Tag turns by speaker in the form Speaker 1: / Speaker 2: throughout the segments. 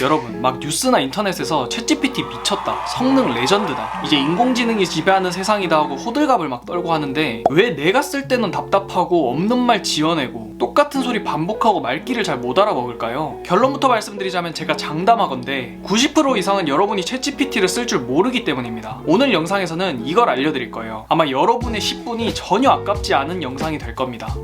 Speaker 1: 여러분 막 뉴스나 인터넷에서 챗GPT 미쳤다 성능 레전드다 이제 인공지능이 지배하는 세상이다 하고 호들갑을 막 떨고 하는데 왜 내가 쓸 때는 답답하고 없는 말 지어내고 똑같은 소리 반복하고 말귀를 잘 못 알아먹을까요? 결론부터 말씀드리자면 제가 장담하건데 90% 이상은 여러분이 챗GPT를 쓸 줄 모르기 때문입니다. 오늘 영상에서는 이걸 알려드릴 거예요. 아마 여러분의 10분이 전혀 아깝지 않은 영상이 될 겁니다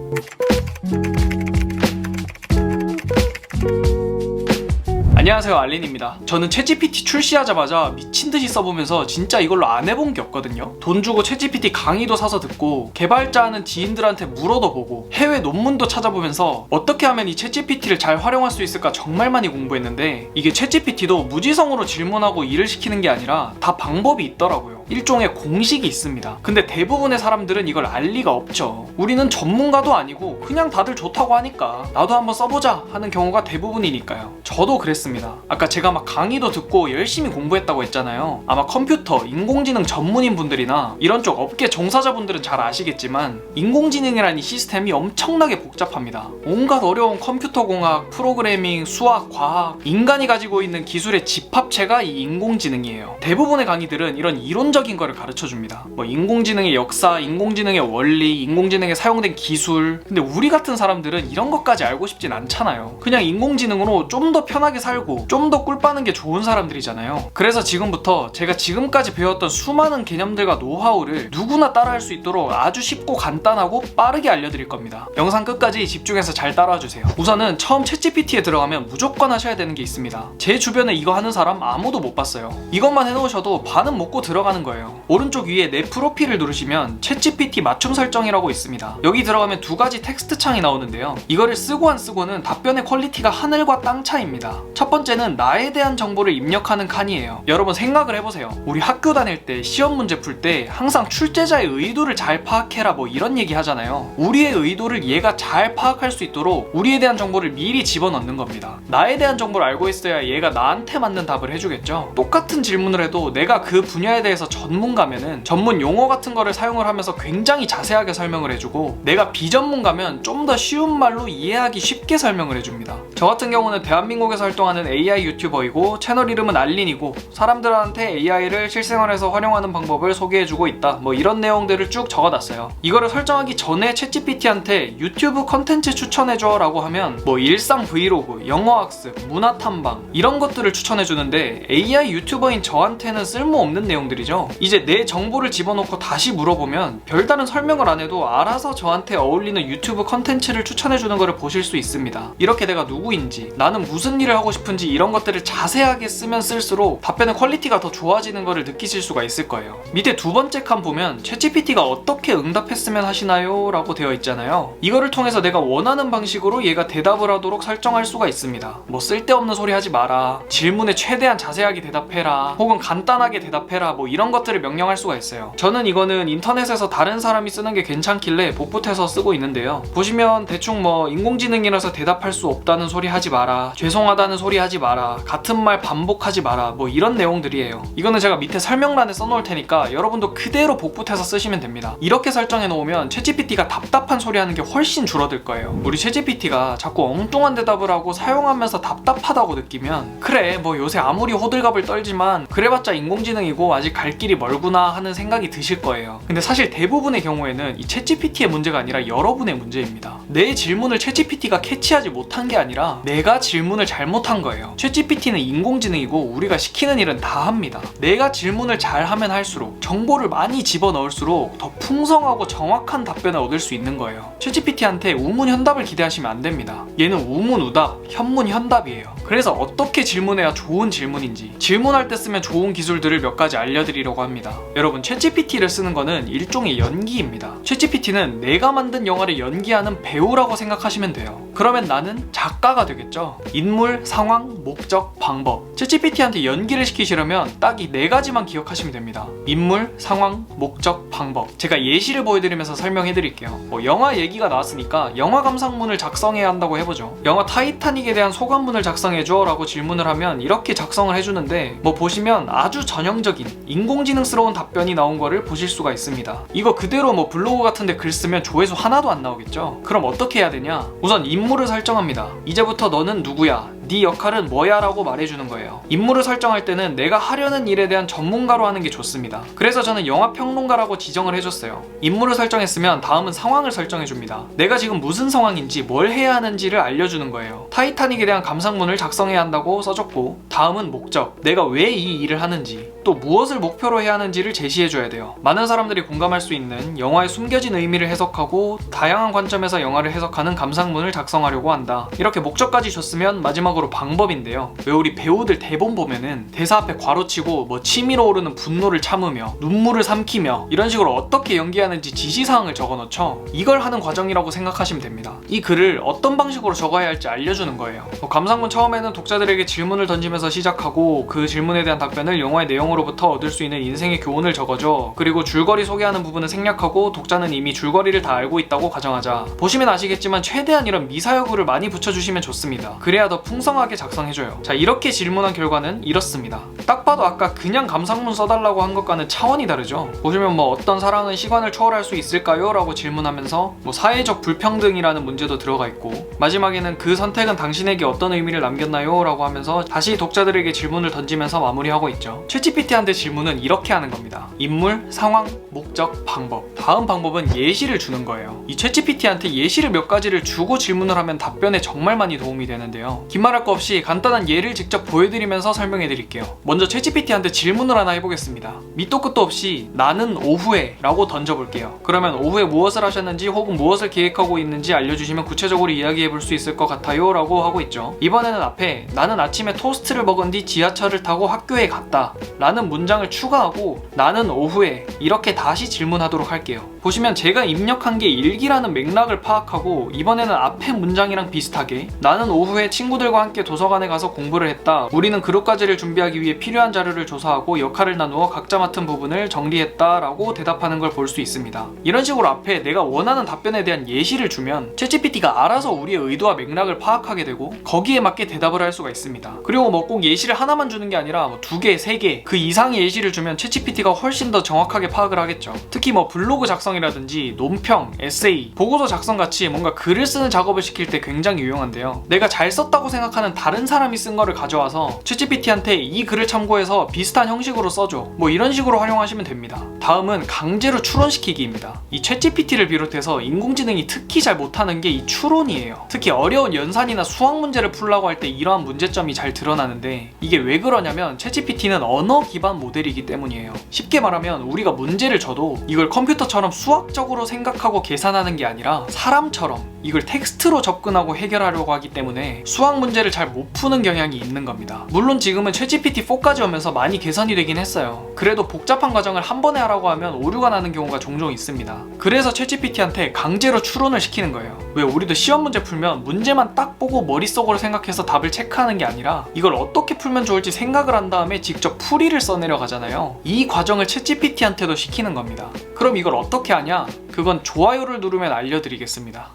Speaker 1: 안녕하세요 알린입니다. 저는 챗GPT 출시하자마자 미친듯이 써보면서 진짜 이걸로 안 해본 게 없거든요. 돈 주고 챗GPT 강의도 사서 듣고 개발자하는 지인들한테 물어도 보고 해외 논문도 찾아보면서 어떻게 하면 이 챗GPT를 잘 활용할 수 있을까 정말 많이 공부했는데 이게 챗GPT도 무지성으로 질문하고 일을 시키는 게 아니라 다 방법이 있더라고요 일종의 공식이 있습니다. 근데 대부분의 사람들은 이걸 알 리가 없죠. 우리는 전문가도 아니고 그냥 다들 좋다고 하니까 나도 한번 써보자 하는 경우가 대부분이니까요. 저도 그랬습니다. 아까 제가 막 강의도 듣고 열심히 공부했다고 했잖아요. 아마 컴퓨터, 인공지능 전문인 분들이나 이런 쪽 업계 종사자분들은 잘 아시겠지만 인공지능이라는 이 시스템이 엄청나게 복잡합니다. 온갖 어려운 컴퓨터 공학, 프로그래밍, 수학, 과학, 인간이 가지고 있는 기술의 집합체가 이 인공지능이에요. 대부분의 강의들은 이런 이론 적인 거를 가르쳐 줍니다. 뭐 인공지능의 역사, 인공지능의 원리, 인공지능에 사용된 기술. 근데 우리 같은 사람들은 이런 것까지 알고 싶진 않잖아요. 그냥 인공지능으로 좀 더 편하게 살고 좀 더 꿀 빠는 게 좋은 사람들이잖아요. 그래서 지금부터 제가 지금까지 배웠던 수많은 개념들과 노하우를 누구나 따라할 수 있도록 아주 쉽고 간단하고 빠르게 알려드릴 겁니다. 영상 끝까지 집중해서 잘 따라와 주세요. 우선은 처음 챗GPT에 들어가면 무조건 하셔야 되는 게 있습니다. 제 주변에 이거 하는 사람 아무도 못 봤어요. 이것만 해놓으셔도 반은 먹고 들어가는 거예요. 오른쪽 위에 내 프로필을 누르시면 챗GPT 맞춤 설정이라고 있습니다. 여기 들어가면 두 가지 텍스트 창이 나오는데요. 이거를 쓰고 안 쓰고는 답변의 퀄리티가 하늘과 땅 차이입니다. 첫 번째는 나에 대한 정보를 입력하는 칸이에요. 여러분 생각을 해보세요. 우리 학교 다닐 때 시험 문제 풀 때 항상 출제자의 의도를 잘 파악해라 뭐 이런 얘기 하잖아요. 우리의 의도를 얘가 잘 파악할 수 있도록 우리에 대한 정보를 미리 집어넣는 겁니다. 나에 대한 정보를 알고 있어야 얘가 나한테 맞는 답을 해주겠죠. 똑같은 질문을 해도 내가 그 분야에 대해서 전문가면은 전문 용어 같은 거를 사용을 하면서 굉장히 자세하게 설명을 해주고 내가 비전문가면 좀 더 쉬운 말로 이해하기 쉽게 설명을 해줍니다. 저 같은 경우는 대한민국에서 활동하는 AI 유튜버이고 채널 이름은 알린이고 사람들한테 AI를 실생활에서 활용하는 방법을 소개해주고 있다. 뭐 이런 내용들을 쭉 적어놨어요. 이거를 설정하기 전에 챗GPT한테 유튜브 컨텐츠 추천해줘 라고 하면 뭐 일상 브이로그, 영어 학습, 문화 탐방 이런 것들을 추천해주는데 AI 유튜버인 저한테는 쓸모없는 내용들이죠. 이제 내 정보를 집어넣고 다시 물어보면 별다른 설명을 안 해도 알아서 저한테 어울리는 유튜브 컨텐츠를 추천해주는 것을 보실 수 있습니다. 이렇게 내가 누구인지, 나는 무슨 일을 하고 싶은지 이런 것들을 자세하게 쓰면 쓸수록 답변의 퀄리티가 더 좋아지는 것을 느끼실 수가 있을 거예요. 밑에 두 번째 칸 보면 챗GPT가 어떻게 응답했으면 하시나요? 라고 되어 있잖아요. 이거를 통해서 내가 원하는 방식으로 얘가 대답을 하도록 설정할 수가 있습니다. 뭐 쓸데없는 소리 하지 마라. 질문에 최대한 자세하게 대답해라. 혹은 간단하게 대답해라. 뭐 이런 것 들을 명령할 수가 있어요. 저는 이거는 인터넷에서 다른 사람이 쓰는 게 괜찮길래 복붙해서 쓰고 있는데요. 보시면 대충 뭐 인공지능이라서 대답할 수 없다는 소리 하지 마라. 죄송하다는 소리 하지 마라. 같은 말 반복하지 마라. 뭐 이런 내용들이에요. 이거는 제가 밑에 설명란에 써놓을 테니까 여러분도 그대로 복붙해서 쓰시면 됩니다. 이렇게 설정해 놓으면 챗GPT가 답답한 소리 하는 게 훨씬 줄어들 거예요. 우리 챗GPT가 자꾸 엉뚱한 대답을 하고 사용하면서 답답하다고 느끼면 그래 뭐 요새 아무리 호들갑을 떨지만 그래봤자 인공지능이고 아직 갈길 이 멀구나 하는 생각이 드실 거예요. 근데 사실 대부분의 경우에는 이 챗GPT의 문제가 아니라 여러분의 문제입니다. 내 질문을 챗GPT가 캐치하지 못한 게 아니라 내가 질문을 잘못한 거예요. 챗GPT는 인공지능이고 우리가 시키는 일은 다 합니다. 내가 질문을 잘 하면 할수록 정보를 많이 집어넣을수록 더 풍성하고 정확한 답변을 얻을 수 있는 거예요. 챗GPT한테 우문현답을 기대하시면 안 됩니다. 얘는 우문우답, 현문현답이에요. 그래서 어떻게 질문해야 좋은 질문인지 질문할 때 쓰면 좋은 기술들을 몇 가지 알려드리려고 합니다. 여러분 챗GPT를 쓰는 거는 일종의 연기입니다. 챗GPT는 내가 만든 영화를 연기하는 배우라고 생각하시면 돼요. 그러면 나는 작가가 되겠죠. 인물, 상황, 목적, 방법. 챗GPT한테 연기를 시키시려면 딱 이 네 가지만 기억하시면 됩니다. 인물, 상황, 목적, 방법. 제가 예시를 보여드리면서 설명해 드릴게요. 뭐 영화 얘기가 나왔으니까 영화 감상문을 작성해야 한다고 해보죠. 영화 타이타닉에 대한 소감문을 작성해줘 라고 질문을 하면 이렇게 작성을 해주는데 뭐 보시면 아주 전형적인 인공지능스러운 답변이 나온 거를 보실 수가 있습니다. 이거 그대로 뭐 블로그 같은데 글 쓰면 조회수 하나도 안 나오겠죠? 그럼 어떻게 해야 되냐? 우선 인물 을 설정합니다. 이제부터 너는 누구야? 네 역할은 뭐야 라고 말해주는 거예요. 임무를 설정할 때는 내가 하려는 일에 대한 전문가로 하는 게 좋습니다. 그래서 저는 영화 평론가라고 지정을 해줬어요. 임무를 설정했으면 다음은 상황을 설정해줍니다. 내가 지금 무슨 상황인지 뭘 해야 하는지를 알려주는 거예요. 타이타닉에 대한 감상문을 작성해야 한다고 써줬고 다음은 목적, 내가 왜 이 일을 하는지 또 무엇을 목표로 해야 하는지를 제시해줘야 돼요. 많은 사람들이 공감할 수 있는 영화의 숨겨진 의미를 해석하고 다양한 관점에서 영화를 해석하는 감상문을 작성하려고 한다. 이렇게 목적까지 줬으면 마지막으로 방법인데요. 왜 우리 배우들 대본 보면은 대사 앞에 괄호치고 뭐 치밀어 오르는 분노를 참으며 눈물을 삼키며 이런 식으로 어떻게 연기하는지 지시사항을 적어놓죠. 이걸 하는 과정이라고 생각하시면 됩니다. 이 글을 어떤 방식으로 적어야 할지 알려주는 거예요. 뭐 감상문 처음에는 독자들에게 질문을 던지면서 시작하고 그 질문에 대한 답변을 영화의 내용으로부터 얻을 수 있는 인생의 교훈을 적어줘. 그리고 줄거리 소개하는 부분은 생략하고 독자는 이미 줄거리를 다 알고 있다고 가정하자. 보시면 아시겠지만 최대한 이런 미사여구를 많이 붙여주시면 좋습니다. 그래야 더 풍성 하게 작성해줘요. 자 이렇게 질문한 결과는 이렇습니다. 딱 봐도 아까 그냥 감상문 써달라고 한 것과는 차원이 다르죠. 보시면 뭐 어떤 사랑은 시간을 초월할 수 있을까요? 라고 질문하면서 뭐 사회적 불평등이라는 문제도 들어가 있고 마지막에는 그 선택은 당신에게 어떤 의미를 남겼나요? 라고 하면서 다시 독자들에게 질문을 던지면서 마무리하고 있죠. 챗GPT한테 질문은 이렇게 하는 겁니다. 인물, 상황, 목적, 방법. 다음 방법은 예시를 주는 거예요. 이 챗GPT한테 예시를 몇 가지를 주고 질문을 하면 답변에 정말 많이 도움이 되는데요. 긴말 할 거 없이 간단한 예를 직접 보여드리면서 설명해 드릴게요. 먼저 챗GPT한테 질문을 하나 해보겠습니다. 밑도 끝도 없이 나는 오후에 라고 던져볼게요. 그러면 오후에 무엇을 하셨는지 혹은 무엇을 계획하고 있는지 알려주시면 구체적으로 이야기해 볼 수 있을 것 같아요 라고 하고 있죠. 이번에는 앞에 나는 아침에 토스트를 먹은 뒤 지하철을 타고 학교에 갔다 라는 문장을 추가하고 나는 오후에 이렇게 다시 질문하도록 할게요. 보시면 제가 입력한 게 일기라는 맥락을 파악하고 이번에는 앞에 문장이랑 비슷하게 나는 오후에 친구들과 함께 도서관에 가서 공부를 했다. 우리는 그룹 과제를 준비하기 위해 필요한 자료를 조사하고 역할을 나누어 각자 맡은 부분을 정리했다 라고 대답하는 걸 볼 수 있습니다. 이런 식으로 앞에 내가 원하는 답변에 대한 예시를 주면 챗GPT가 알아서 우리의 의도와 맥락을 파악하게 되고 거기에 맞게 대답을 할 수가 있습니다. 그리고 뭐 꼭 예시를 하나만 주는 게 아니라 뭐 두 개, 세 개, 그 이상의 예시를 주면 챗GPT가 훨씬 더 정확하게 파악을 하겠죠. 특히 뭐 블로그 작성이라든지 논평, 에세이, 보고서 작성 같이 뭔가 글을 쓰는 작업을 시킬 때 굉장히 유용한데요. 내가 잘 썼다고 생각 하는 다른 사람이 쓴 거를 가져와서 챗GPT한테 이 글을 참고해서 비슷한 형식으로 써줘. 뭐 이런 식으로 활용하시면 됩니다. 다음은 강제로 추론시키기입니다. 이 챗GPT를 비롯해서 인공지능이 특히 잘 못하는 게 이 추론이에요. 특히 어려운 연산이나 수학 문제를 풀라고 할 때 이러한 문제점이 잘 드러나는데 이게 왜 그러냐면 챗GPT는 언어 기반 모델이기 때문이에요. 쉽게 말하면 우리가 문제를 줘도 이걸 컴퓨터처럼 수학적으로 생각하고 계산하는 게 아니라 사람처럼 이걸 텍스트로 접근하고 해결하려고 하기 때문에 수학 문제 를 잘 못 푸는 경향이 있는 겁니다. 물론 지금은 챗GPT 4까지 오면서 많이 개선이 되긴 했어요. 그래도 복잡한 과정을 한 번에 하라고 하면 오류가 나는 경우가 종종 있습니다. 그래서 챗GPT한테 강제로 추론을 시키는 거예요. 왜 우리도 시험 문제 풀면 문제만 딱 보고 머릿속으로 생각해서 답을 체크하는 게 아니라 이걸 어떻게 풀면 좋을지 생각을 한 다음에 직접 풀이를 써내려 가잖아요. 이 과정을 챗GPT한테도 시키는 겁니다. 그럼 이걸 어떻게 하냐? 그건 좋아요를 누르면 알려드리겠습니다.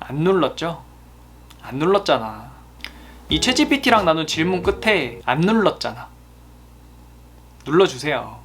Speaker 1: 안 눌렀죠? 안 눌렀잖아. 이 챗GPT랑 나눈 질문 끝에 안 눌렀잖아. 눌러주세요.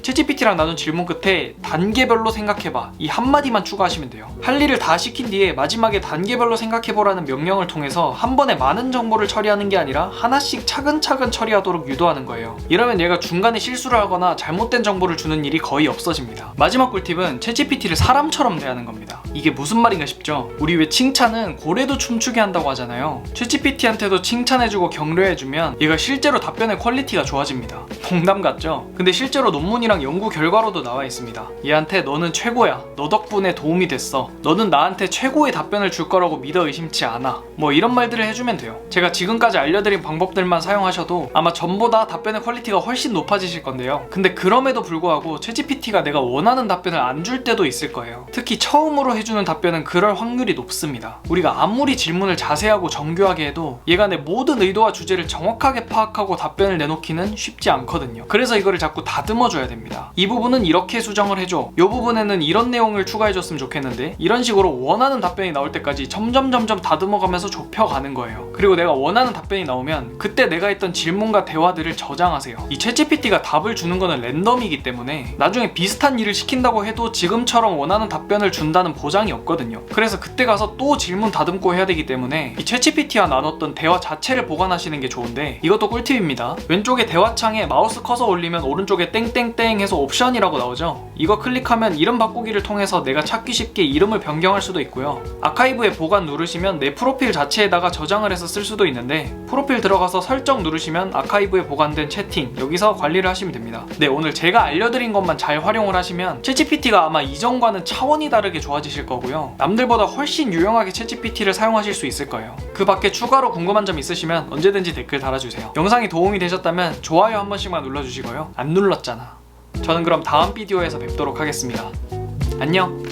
Speaker 1: 챗GPT랑 나눈 질문 끝에 단계별로 생각해봐. 이 한마디만 추가하시면 돼요. 할 일을 다 시킨 뒤에 마지막에 단계별로 생각해보라는 명령을 통해서 한 번에 많은 정보를 처리하는 게 아니라 하나씩 차근차근 처리하도록 유도하는 거예요. 이러면 얘가 중간에 실수를 하거나 잘못된 정보를 주는 일이 거의 없어집니다. 마지막 꿀팁은 챗GPT를 사람처럼 대하는 겁니다. 이게 무슨 말인가 싶죠? 우리 왜 칭찬은 고래도 춤추게 한다고 하잖아요. 챗GPT한테도 칭찬해주고 격려해주면 얘가 실제로 답변의 퀄리티가 좋아집니다. 농담 같죠? 근데 실제로 논문 이랑 연구 결과로도 나와 있습니다. 얘한테 너는 최고야. 너 덕분에 도움이 됐어. 너는 나한테 최고의 답변을 줄 거라고 믿어 의심치 않아. 뭐 이런 말들을 해주면 돼요. 제가 지금까지 알려드린 방법들만 사용하셔도 아마 전보다 답변의 퀄리티가 훨씬 높아지실 건데요. 근데 그럼에도 불구하고 챗GPT가 내가 원하는 답변을 안 줄 때도 있을 거예요. 특히 처음으로 해주는 답변은 그럴 확률이 높습니다. 우리가 아무리 질문을 자세하고 정교하게 해도 얘가 내 모든 의도와 주제를 정확하게 파악하고 답변을 내놓기는 쉽지 않거든요. 그래서 이거를 자꾸 다듬어 줘야 됩니다. 됩니다. 이 부분은 이렇게 수정을 해줘. 이 부분에는 이런 내용을 추가해줬으면 좋겠는데 이런 식으로 원하는 답변이 나올 때까지 점점 점점 다듬어가면서 좁혀가는 거예요. 그리고 내가 원하는 답변이 나오면 그때 내가 했던 질문과 대화들을 저장하세요. 이 챗GPT가 답을 주는 거는 랜덤이기 때문에 나중에 비슷한 일을 시킨다고 해도 지금처럼 원하는 답변을 준다는 보장이 없거든요. 그래서 그때 가서 또 질문 다듬고 해야 되기 때문에 이 챗GPT와 나눴던 대화 자체를 보관하시는 게 좋은데 이것도 꿀팁입니다. 왼쪽에 대화창에 마우스 커서 올리면 오른쪽에 땡땡땡 해서 옵션이라고 나오죠. 이거 클릭하면 이름 바꾸기를 통해서 내가 찾기 쉽게 이름을 변경할 수도 있고요. 아카이브에 보관 누르시면 내 프로필 자체에다가 저장을 해서 쓸 수도 있는데 프로필 들어가서 설정 누르시면 아카이브에 보관된 채팅 여기서 관리를 하시면 됩니다. 네 오늘 제가 알려드린 것만 잘 활용을 하시면 챗GPT가 아마 이전과는 차원이 다르게 좋아지실 거고요. 남들보다 훨씬 유용하게 챗GPT를 사용하실 수 있을 거예요. 그 밖에 추가로 궁금한 점 있으시면 언제든지 댓글 달아주세요. 영상이 도움이 되셨다면 좋아요 한 번씩만 눌러주시고요. 안 눌렀잖아. 저는 그럼 다음 비디오에서 뵙도록 하겠습니다. 안녕.